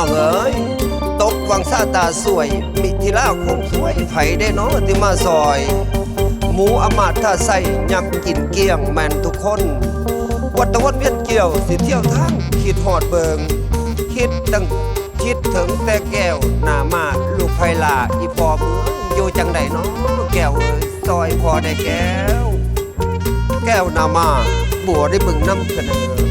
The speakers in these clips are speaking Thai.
น้องเอ๋ยตกวังซาตาสวย มิทิลาคงสวยไผได้เนาะที่มาซอย หมูอมาตท่าใส่ยับกินเกลี้ยงแมนทุกคน วัดตะวันเวียนเกี่ยวสิเที่ยวทางคิดหอดเบิง คิดตั้งคิดถึงแต่แก้วหน้ามาลูกไพลาอีพอเมืองอยู่จังใดเนาะแก้วเอ้ยซอยพอได้แก้ว แก้วหนามาบัวได้บึงน้ำกันเนอ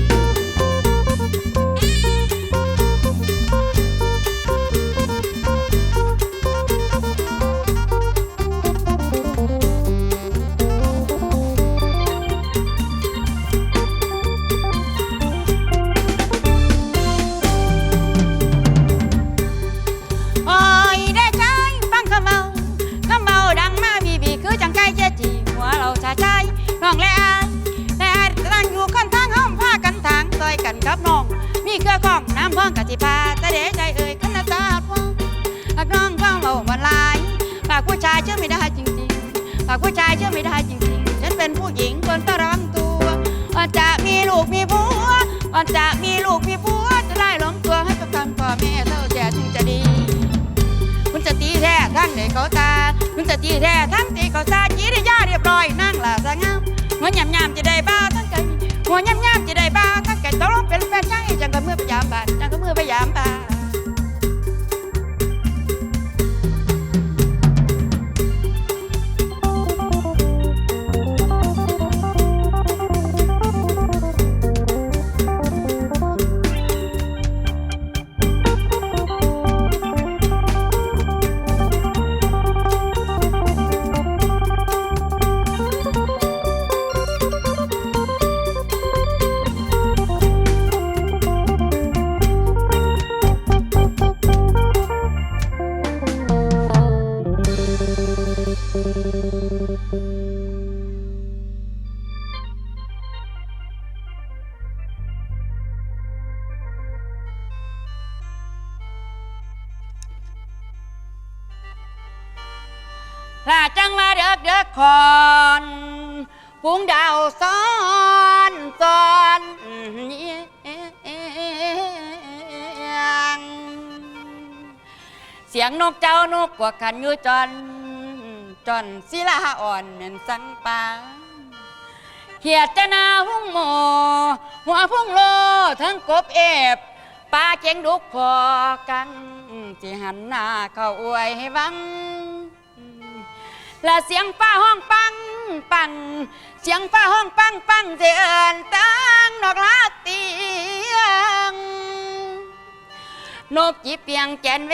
เขาตาคุณจะตีแท้ทั้งตีเขาตาจีริยาเรียบร้อยนั่งหล่าสงามหัวยำยำจะได้บ้าทั้งไก่หัวยำยำจะได้บ้าทั้งไก่ต้องร้องเป็นแฟนช่างจังก็เมื่อพยายามบานจังก็เมื่อพยายามบาน ลาจังมาเด็กเด็กคอนพุงดาวซ้อนซ้อนเอียงเสียงนกเจ้านกกว่าขันอยู่จอน จอนศิลาอ่อนเหมือนสังปาเขียดจะนาหุ้งโมหัวพุ่งโลทั้งกบเอบปลาเจงดุกพอกันที่หันหน้าเข้าอวยให้วัง และเสียงฟ้าห้องปังปังเสียงฟ้าห้องปังปังเสียนตั้งนอกลาเตียง นกจีเปียงแกนเว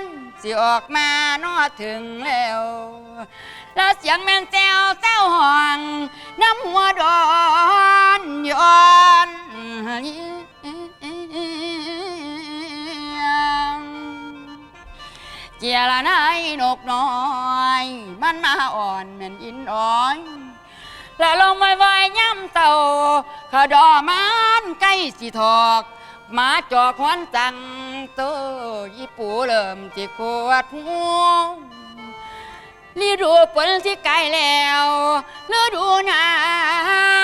นสิออกมานอถึงแล้ว แล้วเสียงแมนแซวแซวห้องน้ำหัวดอนย้อนเจียละนายนกน้อย มันมาอ่อนเหมือนอินอ้อยและลงไม่ไหวย่ำเต่าขดอมันใกล้สิถอกหมาจอกควันจังโตยี่ปูเริ่มจิขวดหัว ฤดูฝนที่ใกล้แล้วฤดูหนา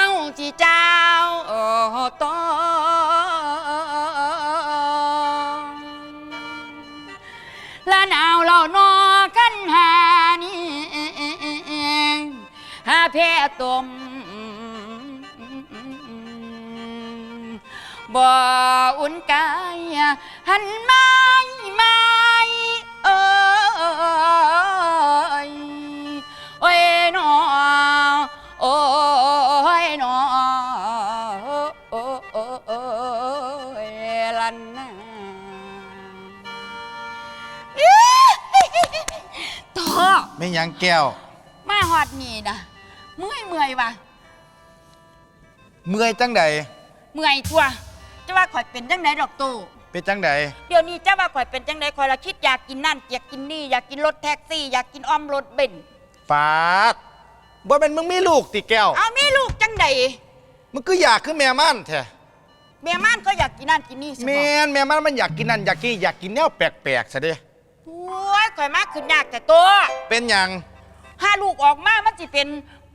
วที่เจ้าโอ้ตองและหนาวเรานอกันหานี่หาแพ้ตมบ่อุ่นกายหันไม่ไม่เอ้ย โอ้ยหนอโอ้อ้โอ้ยลันนาต่อไม่ยังแก้ว มาหอดนี่นะเมื่อยเมื่อยวะเมื่อยจังใดเมื่อยตัวจะว่าข่อยเป็นจังไดดอกตูเป็นจังใดเดี๋ยวนี้จะว่าข่อยเป็นจังไดข่อยละคิดอยากกินนั่นอยากกินนี่อยากกินรถแท็กซี่ อยากกินอ้อมรถเบนฟาด บ่เป็นมึงมีลูกติแก้ว เอามีลูกจังไดมึงก็อยากขึ้นแม่มันแท้แม่ม่านก็อยากกินนั่นกินนี่สิแม่นแม่มันมันอยากกินนั่นอยากกินอยากกินแนวแปลกๆซะเด้โอ้ยข่อยมากขึ้นยากแต่ตัวเป็นหยังถ้าลูกออกมามันสิเป็น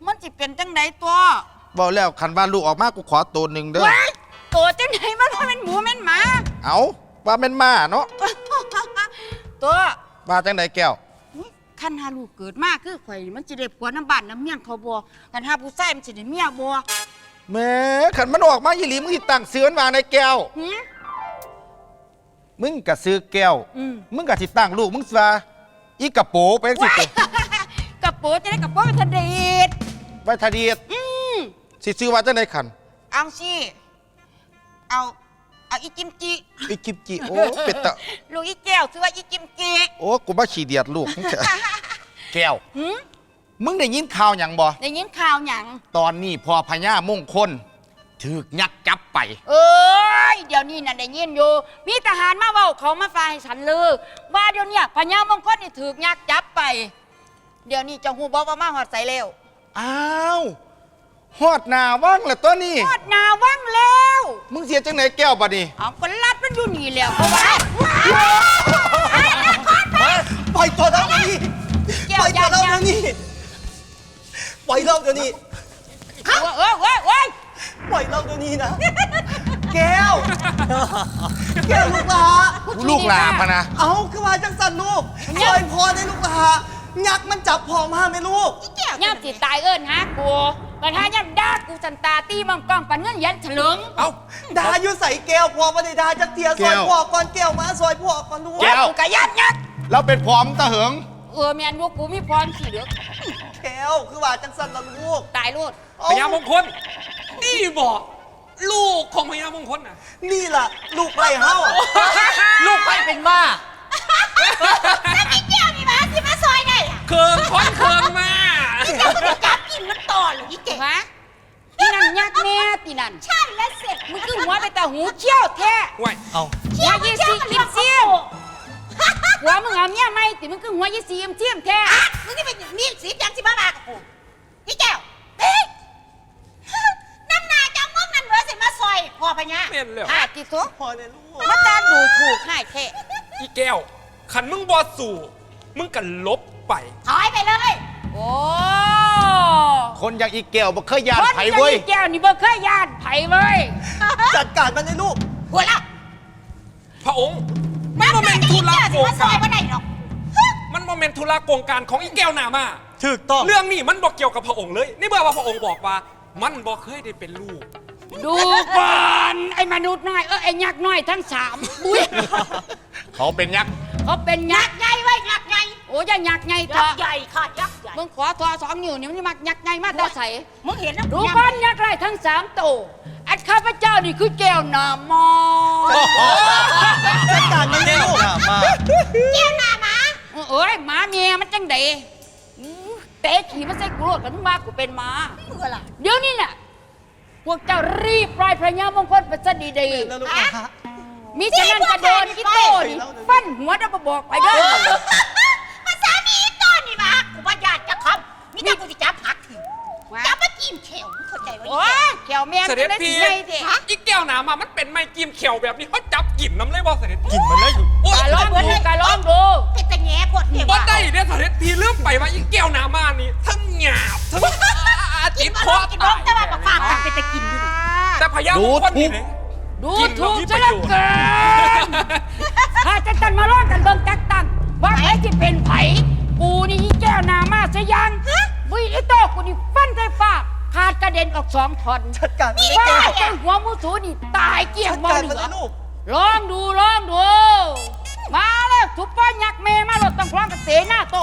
มันสิเป็นจังไดตัวบอกแล้วคันว่าลูกออกมากูขอตัวหนึ่งเด้อว้ายตัวจังไดมันบ่แม่นหมูแม่นหมา เอาว่าเป็นมาเนาะตัว มาจังไหนแก้ว คันหาลูกเกิดมาคือข่อยนี่มันจะได้ผัวน้ำบ้านน้ำเมี่ยงเขาบ่คันหาผู้ชายมันจะได้เมียบ่แหม่ขันมันออกมาอีหลีมึงสิตั้งซื้อมันวางในแก้ว หึ มึงก็ซื้อแก้ว อืม มึงก็สิตั้งลูกมึงซะอีกระโปไปจังสิกระโปรงจะได้กระโปรงเป็นทะเดดไว้ทะเดียดอืมสิซื้อว่าจังไหนขัน เอาสิเอา เอาอีกิมจิอีกิมจิโอ้เป็ดตะลูกอีแก้วซื้อว่าอีกิมจิโอ้กูมาขี่เดียดลูกมึงเถอะแก้วหึมึงได้ยินข่าวหยังบ่ได้ยินข่าวหยังตอนนี้พอพญามงคลถูกยักษ์จับไป เอ้ยเดี๋ยวนี้น่ะได้ยินอยู่ มีทหารมาเว้าเขามาฝ่ายให้ฉันเลยว่าเดี๋ยวเนี้พญามงคลนี่ถูกยักษ์จับไป เดี๋ยวนี้เจ้าฮู้บ่ว่ามาหอดใส่แล้วอ้าว ฮอดหนาว่างแล้วตัวนี้หอดหนาว่างแล้ว มึงเสียจังไหนแก้วบัดนี้เอาก็ลัดมันอยู่นี่แล้วเพราะว่าปล่อยตัวเราเดี๋ยวนี้แก้ปวล่อยยัตัวงเรายัเดี๋ยงวนี้ปล่อยเราเดี๋ยวนี้เอ้ยเอ้ยเอ้ยเอ้ยปล่อยเราเดี๋ยวนี้นะ แก้ว แก้วลูกหลาลูกหลาพะนะ เอาคือว่าจังสันลูกปล่อยพอได้ลูกหลา ยักษ์มันจับพอมาไหมลูก ย่ำสิตายเอิ้นฮะกูปัญหาย่ำด่ากูสันตาตีมังกรปันเงินยันเฉลิงเอ้า ดาอยู่ใส่แก้วพอประเดดาจะเตียซแก้อยวพ่อก่อนแก้วมาซอยพ่อก่อนลูกแก้ว กูกะยัดยักษ์เราเป็นพร้อมตะเหิง เออแมนลูกกูมีพรขี่เหลือกแก้วคือว่าจังสันละลูกตายลูดเอ้พญามงคล นี่บอกลูกของพญามงคลน่ะ นี่ล่ะ ลูกไล่เฮ้าลูกไปเป็นบ้า เคิงค้อนเคิงมาจับกินมันต่อหรือยี่เก๋ฮะที่นั่นยักษ์แน่ที่นั่นใช่แล้วเสร็จมึงคือหัวไปแต่หูเขี้ยวแท้ไว้เอาหัวยี่สีกิมเสียมหัวมึงเอาเมียไหมติมึงคือหัวยี่สีกิมเสียมแท้มึงนี่เป็นมีสีจังสิบ้าบากับกูพี่แก้วเฮ้ยน้ำหนาจังมึงนั่นเหรอสิมาซอยพ่อพญาเม่นแล้วอาติสุพอเนี่ยลูกมาตาดูถูกให้แท้อีแก้วขันมึงบอสู่มึงกันลบ ไป ถอยไปเลย โอ้คนอย่างอีแก้วบ่เคยยานคนไผจะเว้ยมีแก้วนี่บ่เคยยานไผเว้ยจัดการมันเลยลูก หัวเราพระองค์มันน้ำโมหเมนานจังทุอีลาแก้วโกสิงมาซอกายรบ่ได้หรอกมันโมเมนทุลาโกงการของอีแก้วหนามา ถูกต้อง เรื่องนี้มันบอกเกี่ยวกับพระองค์เลย นี่เมื่อว่าพระองค์บอกว่า มันบอกเคยได้เป็นลูก ดูก่อนไอ้มนุษย์น้อยเออไอ้ยักษ์น้อยทั้งสามบุ้ยเขาเป็นยักษ์ เขาเป็นยัยักกษ์ษ์ใหญ่ไว้ยักษ์ใหญ่โอ้ยยักษ์ใหญ่ยัเถกอะษ์ใหญ่ค่ะยักษ์ใหญ่มึงขอทอสองนิ้วนี่มันมักยักษ์ใหญ่มากตาใส มึงเห็นนะดูก้อนยักษ์ไรทั้งสามตัวอันข้าพเจ้านี่คือแก้วหนามอจัดการมันเลยลูกแก้วหน้าหมาเอ้ยหมาเมียมันจังเดเตะขี่มันใส่กูโลดกันมากูเป็นหมามึงเหรอเดี๋ยวนี้น่ะพวกเจ้ารีบปล่อยพระยามงคลไปซะดีแล้วลูกนะๆ มิฉะนั้นจะโดนอีโต้นี่ฟันหัวดับบอกไปเด้อภาษามีอีต้นนี่มากูว่าญาติจะคำมีแต่กูจะจับผักถิ่นจับมาจิ้มเขียวมึงเข้าใจไว้โอ้ยเขียวแมงเสด็จได้พี่สิไงเถอะอีแก้วหนามามันเป็นไม้กิมเขียวแบบนี้เขาจับกลิ่นน้ำเลยว่าเสด็จกินมันเลยโอ้ยกาลองดูกาลองดูเป็นตะแง่ปวดเทบ่วะได้เนี่ยเสด็จพี่เลื่อมไปว่าอีแก้วหนามานี่ทั้งหยาบทั้งอาจิกิตนมาคลอองกินน้องแต่ว่าปากฝากกันเป็นตะกินอยู่แต่พญามงคลนี่เลย ดูกินถูกแล้วมีซะเหลือประโยชน์เกินถ้าจะตันมาล้อกันเบิ่งจักตังว่าไผที่เป็นไผกูนี่อีแก้วหนามาซะยังวิไอ้โต้กูนี่ฟันไฟฟ้าขาดกระเด็นออกสองท่อนจัดการมันเลยว่าแก้วจังหัวมูสูนี่ตายเกลี้ยงจัดบ่การเหมันลืเลอยลูกลองดูลองดู มาแล้วทุบป้อนยักษ์เมมาหลดต้องพร้อมกับเสนาโต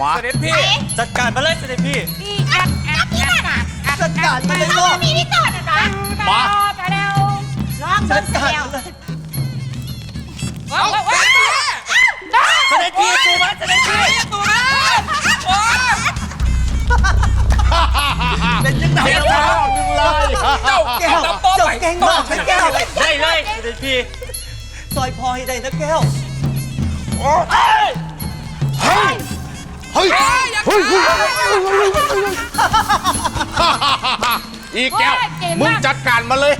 มาเสด็จพี่จัดการมันเลยเสด็จพี่อีแอักแอักแอักแอักแอักจัดการมันเลยลูกมีนี่ต้นนะมา ไปแล้วลองจัเบิ่ดงการเสียวมันเลยเอาเอาเอาเสด็จพี่ตูมาเสด็จพี่ตัวนะโอ้ยเป็นยังไงเดี๋ยวล่ะแล้วหนึ่งลายเจ้าแก้วเจ้าไปเก่งมากนะแก้วได้เลยเสด็จพี่ซอยพอให้ได้นะแก้วเฮ้ยเฮ้ยเฮ้ยเฮ้ยอีแก้วมึงจัดการมาเลย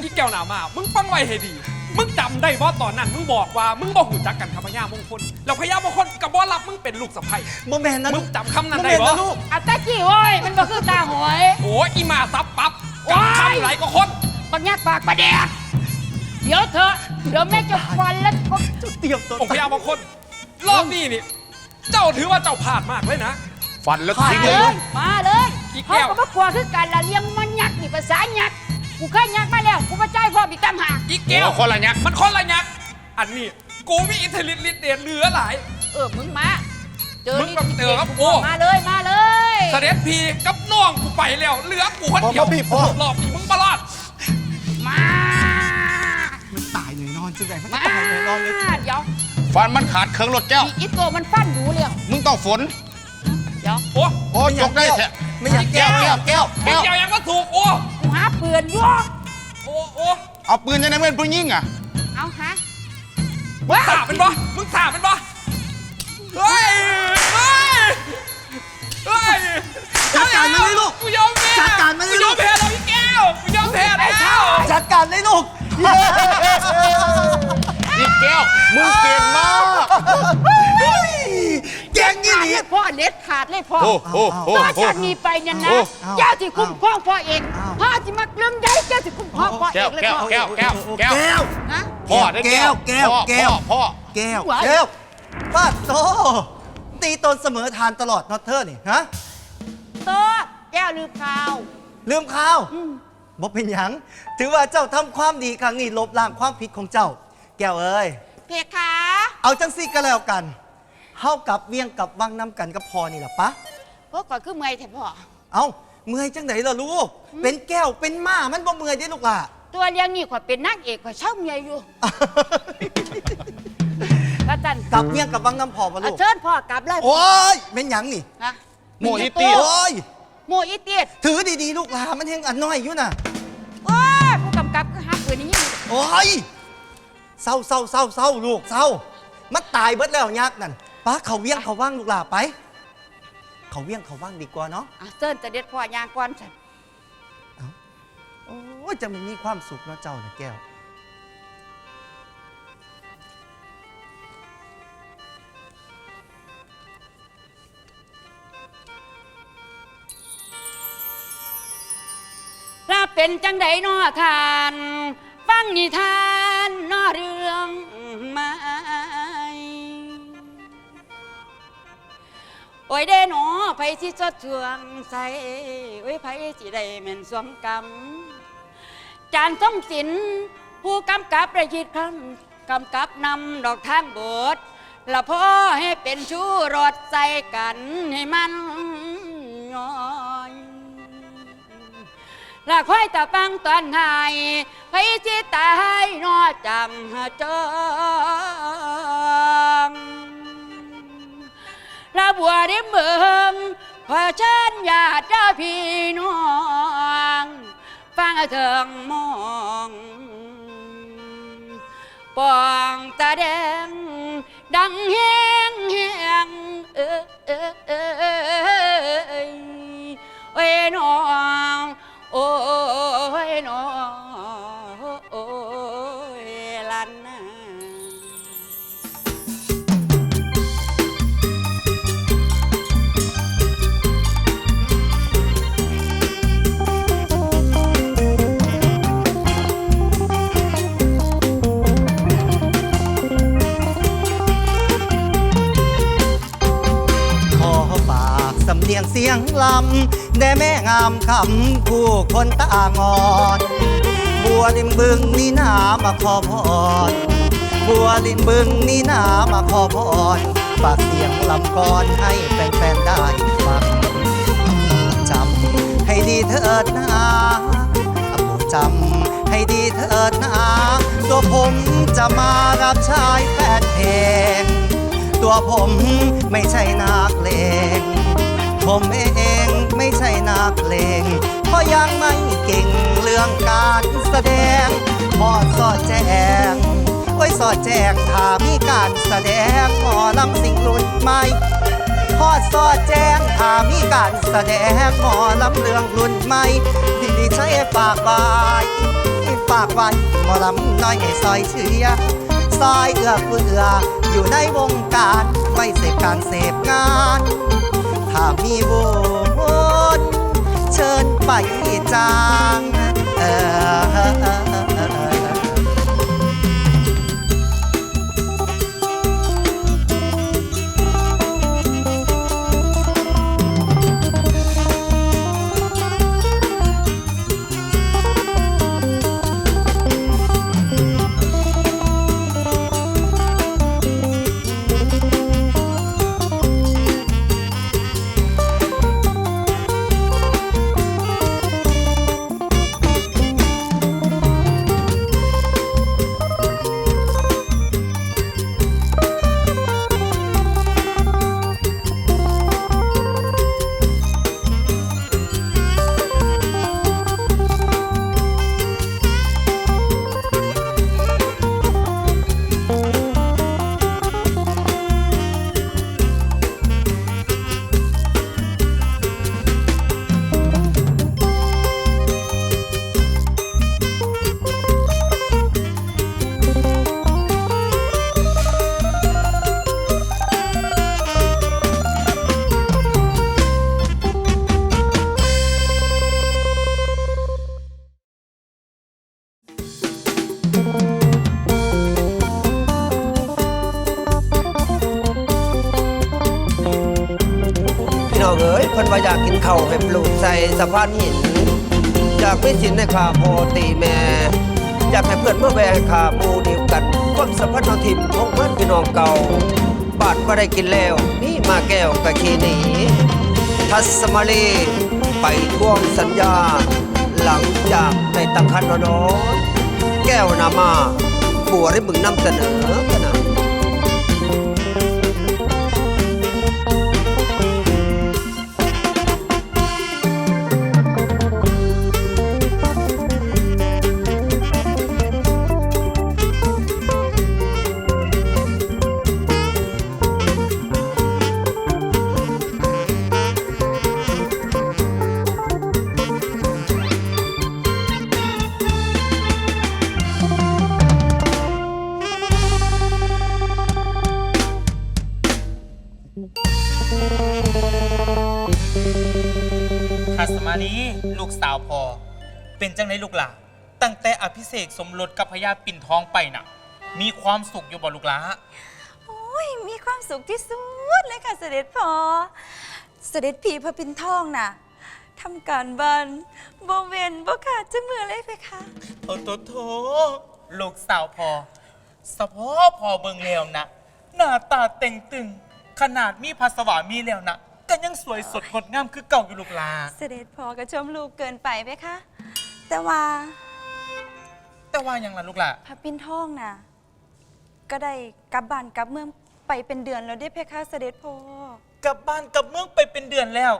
อีแก้วหนามา มึงฟังไว้ให้ดี มึงจำได้ว่าตอนนั้น มึงบอกว่า มึงบอกหูจักกันกับพญามงคล แล้วพญามงคลกับบ่รับมึงเป็นลูกสะใภ้โมเมนต์นะมึลูงกจำคำนั้นโมได้เมนต์บ่นะลูกอัตตากี้โว้ยมันก็คือตาหอย โอ้ยอีหมาซับปั๊บว้ายจำคำไหลก็คน บักยักปากประแดกเดี๋ยวเถอะเดี๋ยวแม่จะฟันแล้วก็เจ้าเตรียมตัวองค์พญามงคลรอบนี้นี่ เจ้าถือว่าเจ้าพลาดมากเลยนะ ฟันแล้วมาทิ้งเลเลยย มาเลยอีกแก้เขาว ก็มากลัวคือกันละเลี้ยงมันยักษ์นี่ภาษายักษ์ กูเคยยักษ์มาแล้ว กูมาใจายพ่อมีกำหากอีกแก้วโอ้คนละยักษ์ มันคนละยักษ์อันนี้กูมีอิทธิฤทธิ์ฤทธิ์เดชเหลือหลาย เออ มึงมา เจอมึงกับเจอกับกู มาเลย มาเลยเสด็จพีกับน้องกูไปแล้วเหลือกูคนเดียวรอบนี้มึงประหลอดมา มันตายแน่นอนจังไงมันมา ตายแน่นอนเลยเดี๋ยวฟันมันขาดเครื่องรถแก้ว อีอีตัวมันฟันอยู่แล้วมึงต้องฝน เดี๋ยว โอ้โอ้จกได้แท้ ไม่อยากแก้วแก้วแก้วมึงแก้ว เกี่ยวยังก็ถูกโอ้กูหา ปืนอยู่โอ้โอ้เอาปืนยังไงเป็นปืนยิงอะเอาฮะมึงสาบเป็นปะมึงสาบเป็นปะเฮ้ยเฮ้ยเฮ้ยจัดการมันเลยลูกกูยอมแพ้จัดการมันเลยลูกกูยอมแพ้แล้วพี่แก้วกูยอมแพ้แล้วจัดการเลยลูกเย้นี่แก้วมึงเก่งมากเก่งยี่หลีให้พ่อเด็ดขาดเลยพ่อโอ้โหโอ้พ่อโหจากนี้ไปเนี่ยนะ โอ้ เจ้าที่คุ้มครองพ่อเอง อ้าว พ่อที่มักเรื่องใหญ่เจ้าที่คุ้มครองพ่อเอแก้วงเลยแก้วพ่อแก้วแก้วแก้วแก้วฮะพ่อได้แก้วแก้วพ่อแก้ว พ่อพ่อแก้วไหว แก้วป้าโตตีตนเสมอทานตลอดนอตเธอร์นี่ฮะโตดแก้วลืมข่าว ลืมข้าวบ่เป็นหยัง ถือว่าเจ้าทำความดีครั้งนี้ลบล้างความผิดของเจ้า แก้วเอ้ย เพคะ เอาจังซี่ก็แล้วกัน เฮากับเวียงกับวังน้ำกันก็พอนี่แหละปะพวกก่อนคือเมื่อยแท้พ่อ เอาเมื่อยจังไหนล่ะลูก เป็นแก้วเป็นม้ามันบ่เมื่อยเด้ลูกล่ะ ตัวเลี้ยงนี่ข่อยเป็นนางเอกข่อยเช่าเมียอยู่ก็จันกลับเวียงกับวังน้ำพอปะเอาลูกเชิญพ่อกลับเลยโอ้ยเป็นหยังนี่ฮะโมอิตี้โอ้ยโมอีเตียดถือดีๆลูกหลามันยังอันน้อยอยู่น่ะโอ้ยผู้กำกับคือฮักปืนนี่ยังโอ้ยเศร้าเศร้าเศร้าเศร้าลูกเศร้ามันตายเบิดแล้วยักษ์นั่น ป้าเขาเวียงเขาว่างลูกหลาไป เขาเวียงเขาว่างดีกว่าเนาะอะเชิญจะเด็ดพ่อยางก่อนฉันโอ้ยจะมันมีความสุขเนาะเจ้านะแก้ว ถ้าเป็นจังใดนอทาน ฟังนิทานนอเรื่องไม้ โอ้ยเด้หนอไผสิจดทวงใส่โอ้ยไผสิได้แม่นสวมกำจานต้องศิลป์ผู้กำกับได้คิดคำกำกับนำดอกทางบทละพ่อให้เป็นชู้รสใส่กันให้มันย้อยละค่อยตะปังตอนหายไปจิตายนอจำจอง ละบัวริมเมืองขอเชิญญาติเจ้าพี่น้ ลำแด่แม่งามคำผู้คนตางอน บัวริมบึงนี่นามาขอพร บัวริมบึงนี่นามาขอพรฝากเสียงลำก่อนให้แฟนๆได้ฟังจำให้ดีเถิดนะโปรดจำให้ดีเถิดนะตัวผมจะมารับชายแฟนเพลงตัวผมไม่ใช่นักเลงผมเอง ไม่ใช่นักเลงเพราะยังไม่เก่งเรื่องการแสดงพอสอดแจ้งโอ้ยสอดแจ้งถ้ามีการแสดงหมอลำสิ่งรุ่นใหม่พอสอดแจ้งถ้ามีการแสดงหมอลำเรื่องรุ่นใหม่ที่ดิใช้ฝากไว้ฝากไว้หมอลำน้อยให้ซอยเชียร์ซอยเอื้อเฟื้ออยู่ในวงการไว้เสพการเสพงาน ถ้ามีบุญ เชิญไปจางเออ อยากไม่สินในขาพตีแม่ อยากให้เพื่อนเมื่อแวะให้ขาหมูเดียวกันความสัมพันธ์เอาทิมของเพื่อนพี่น้องเก่า บาดก็ได้กินแล้ว นี่มาแก้วกะขีหนีทัศมาลีไปทวงสัญญา หลังจากได้ตั้งคันนอยๆแก้วนามาบัวได้มึงนำเสนอกันนะ ทัศมาลีลูกสาวพอ เป็นจังในลูกหลาตั้งแต่อภิเษกสมรสกับพญาปิ่นทองไปน่ะ มีความสุขอยู่บ่ลูกหลาโอ้ยมีความสุขที่สุดเลยค่ะเสด็จพ่อเสด็จพี่พระปินทองน่ะทำการบ้านบ่เว้นบ่ขาดจะมือเลยเพคะโอ้โตโถลูกสาวพอสะพอพอเบิงแล้วนะหน้าตาเต่งตึง ขนาดมีภาสวามีแล้วนะก็ยังสวยสดงดงามคือเก่าอยู่ลูกหลา เสด็จพ่อก็ชมลูกเกินไปเพคะ แต่ว่าแต่ว่ายังล่ะลูกหลา พระปินทองน่ะ ก็ได้กลับบ้านกลับเมืองไปเป็นเดือนแล้วได้เพคะเสด็จพ่อกลับบ้านกลับเมืองไปเป็นเดือนแล้ว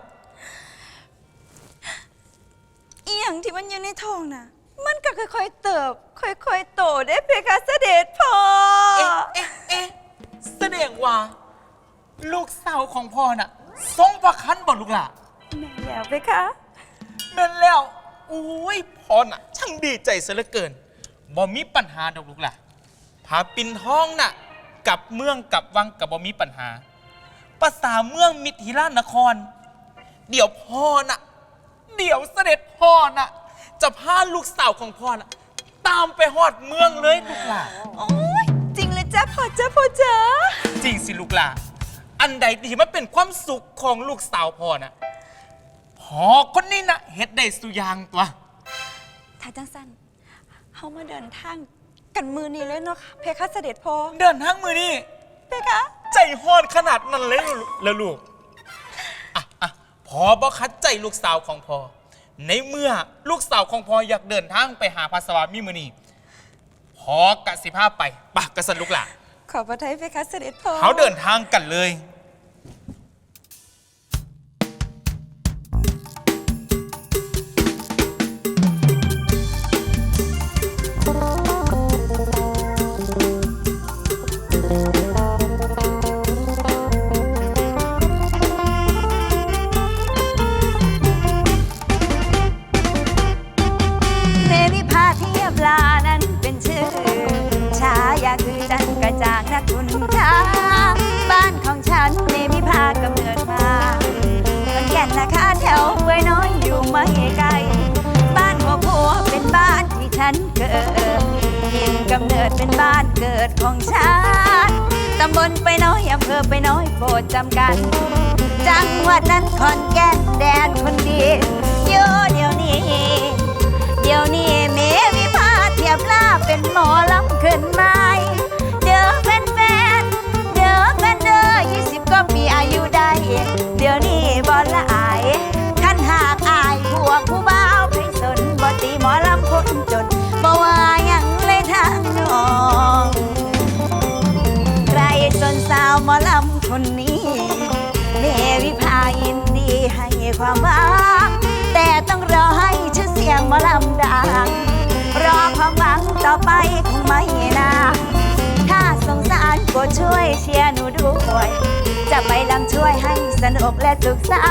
อีหยังที่มันอยู่ในท้องน่ะ มันก็ค่อยๆเติบ ค่อยๆโตได้เพคะเสด็จพ่อเอ๊ะเอ๊ะเอ๊ะแสดงว่า ลูกสาวของพ่อน่ะทรงประคันบ่ลูกหลาแม่นแล้วเพคะ แม่นแล้วอุ้ยพ่อน่ะ ช่างดีใจเสียเหลือเกินบ่มีปัญหาดอกลูกหลาผาปินท้องน่ะกับเมืองกับวังกับบ่มีปัญหาภาษาเมืองมิถิรานคร เดี๋ยวพ่อน่ะ เดี๋ยวเสด็จพ่อน่ะ จะพาลูกสาวของพ่อน่ะ ตามไปฮอดเมืองเลยลูกหลาโอ้ยจริงเลยจ้าพ่อจ้าพ่อจ้า จริงสิลูกหลา อันใดที่มันเป็นความสุขของลูกสาวพ่อน่ะพ่อคนนี้นะเฮ็ดได้สุอยางตัว ถ้าจังสันเฮามาเดินทางกันมือนี้เลยเนาะเพคะเสด็จพ่อเดินทางมือนี่เพคะใจฮอนขนาดนั้นเลยแล้วลูกอะอะพอบ่คัดใจลูกสาวของพ่อในเมื่อลูกสาวของพ่ออยากเดินทางไปหาภาสวามีมือนี่พอกะสิพาไปปะกะสันลูกหลาขอบพระทัยเพคะเสด็จพ่อเขาเดินทางกันเลย ระจ่างนักทุนค้าบ้านของฉันเมวิภากำเนิดมาขอนแก่นนะคะแถวเวยน้อยอยู่ม่ไกลบ้านหัวผัวเป็นบ้านที่ฉันเกิดถิ่นกำเนิดเป็นบ้านเกิดของฉันตำบลไปน้อยอำเภอไปน้อยโปรดจำกัน จังหวัดนั้นขอนแก่นแดนคนดีอยู่เดี๋ยวนี้ เดี๋ยวนี้เมวิภาเทียบลาเป็นหมอลำขึ้นไม้ ช่วยเชียร์หนูด้วย จะไปลำช่วยให้สนุกและสุขสั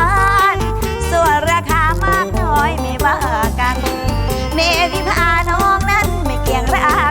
นต์ส่วนราคามากน้อยไม่ว่ากัน เมวิพาน้องนั้นไม่เกี่ยงรา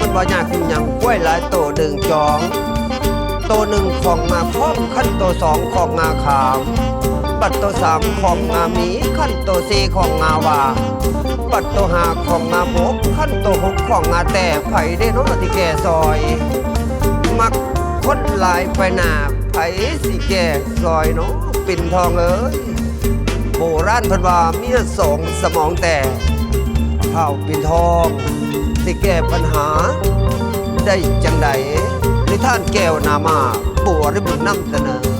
มันว่ายากขึ้นยังกล้วยหลายโตหนึ่งจอง โตหนึ่งของมาพร้อมขั้นโตสองของงาขามบัตรโตสามของงามีขั้นโตสี่ของงาวาบัตรโตหาของงาบกขั้นโตหกของงาแต่ไผ่ได้น้อที่แก่ซอย มักคนหลายไปหนาไผ่สิแก่ซอยเนาะปิ่นทองเอ้ยโบราณพันว่าเมียสองสมองแต่เผ่าปิ่นทอง สิแก้ปัญหา ได้จังใดหรือท่านแก้วนามาปัวหรือบุญนำเสนอ